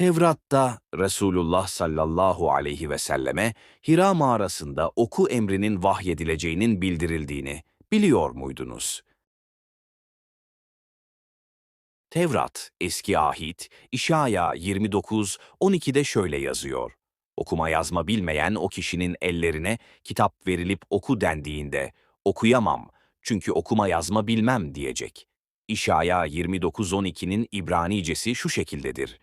Tevrat'ta Resulullah sallallahu aleyhi ve selleme Hira mağarasında oku emrinin vahyedileceğinin bildirildiğini biliyor muydunuz? Tevrat, Eski Ahit, İşaya 29, 12'de şöyle yazıyor. Okuma yazma bilmeyen o kişinin ellerine kitap verilip oku dendiğinde, okuyamam çünkü okuma yazma bilmem diyecek. İşaya 29-12'nin İbranicesi şu şekildedir.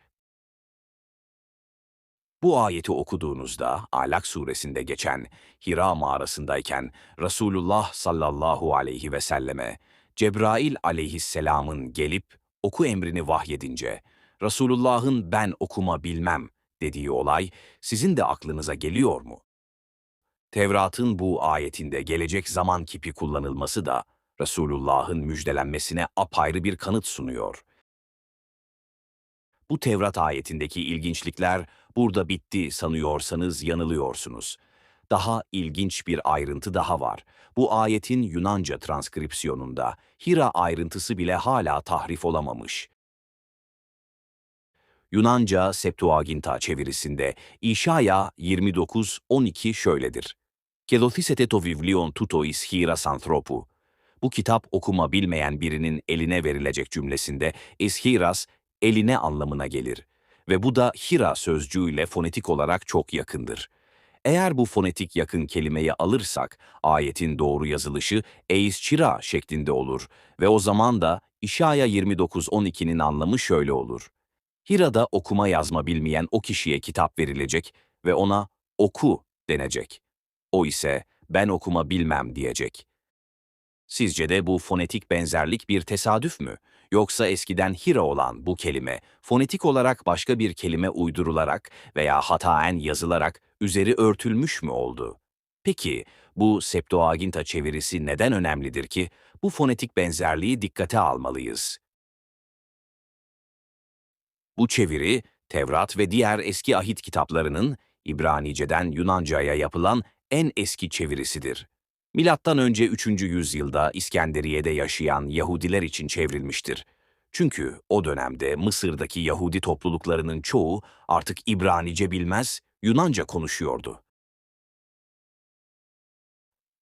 Bu ayeti okuduğunuzda Alak suresinde geçen Hira mağarasındayken Resulullah sallallahu aleyhi ve selleme Cebrail aleyhisselamın gelip oku emrini vahyedince Resulullah'ın ben okuma bilmem dediği olay sizin de aklınıza geliyor mu? Tevrat'ın bu ayetinde gelecek zaman kipi kullanılması da Resulullah'ın müjdelenmesine apayrı bir kanıt sunuyor. Bu Tevrat ayetindeki ilginçlikler burada bitti sanıyorsanız yanılıyorsunuz. Daha ilginç bir ayrıntı daha var. Bu ayetin Yunanca transkripsiyonunda Hira ayrıntısı bile hala tahrif olamamış. Yunanca Septuaginta çevirisinde İşaya 29-12 şöyledir. Kelothisete to vivlion tutois hiras anthropu. Bu kitap okuma bilmeyen birinin eline verilecek cümlesinde eshiras eline anlamına gelir ve bu da hira sözcüğüyle fonetik olarak çok yakındır. Eğer bu fonetik yakın kelimeyi alırsak, ayetin doğru yazılışı eis-çira şeklinde olur ve o zaman da İşaya 29-12'nin anlamı şöyle olur. Hira'da okuma yazma bilmeyen o kişiye kitap verilecek ve ona oku denecek. O ise ben okuma bilmem diyecek. Sizce de bu fonetik benzerlik bir tesadüf mü? Yoksa eskiden Hira olan bu kelime fonetik olarak başka bir kelime uydurularak veya hataen yazılarak üzeri örtülmüş mü oldu? Peki bu Septuaginta çevirisi neden önemlidir ki bu fonetik benzerliği dikkate almalıyız? Bu çeviri Tevrat ve diğer eski ahit kitaplarının İbranice'den Yunanca'ya yapılan en eski çevirisidir. Milattan önce 3. yüzyılda İskenderiye'de yaşayan Yahudiler için çevrilmiştir. Çünkü o dönemde Mısır'daki Yahudi topluluklarının çoğu artık İbranice bilmez, Yunanca konuşuyordu.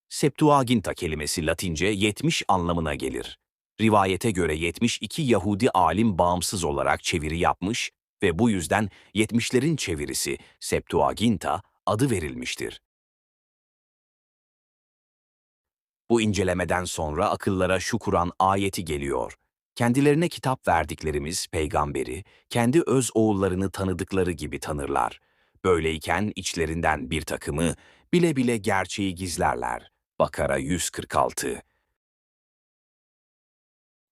Septuaginta kelimesi Latince 70 anlamına gelir. Rivayete göre 72 Yahudi alim bağımsız olarak çeviri yapmış ve bu yüzden 70'lerin çevirisi Septuaginta adı verilmiştir. Bu incelemeden sonra akıllara şu Kur'an ayeti geliyor. Kendilerine kitap verdiklerimiz peygamberi, kendi öz oğullarını tanıdıkları gibi tanırlar. Böyleyken içlerinden bir takımı bile bile gerçeği gizlerler. Bakara 146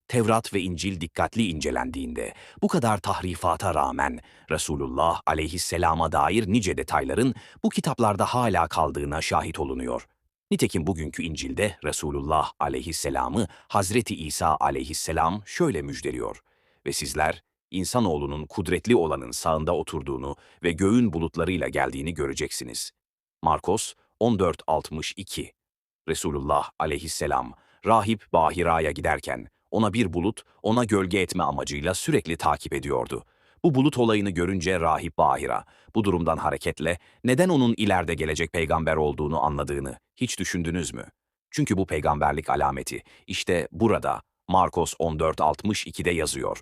Tevrat ve İncil dikkatli incelendiğinde bu kadar tahrifata rağmen Resulullah aleyhisselama dair nice detayların bu kitaplarda hala kaldığına şahit olunuyor. Nitekim bugünkü İncil'de Resulullah aleyhisselamı Hazreti İsa aleyhisselam şöyle müjdeliyor. Ve sizler insanoğlunun kudretli olanın sağında oturduğunu ve göğün bulutlarıyla geldiğini göreceksiniz. Markos 14.62 Resulullah aleyhisselam rahip Bahira'ya giderken ona bir bulut, ona gölge etme amacıyla sürekli takip ediyordu. Bu bulut olayını görünce rahip Bahira, bu durumdan hareketle neden onun ileride gelecek peygamber olduğunu anladığını hiç düşündünüz mü? Çünkü bu peygamberlik alameti işte burada Markos 14.62'de yazıyor.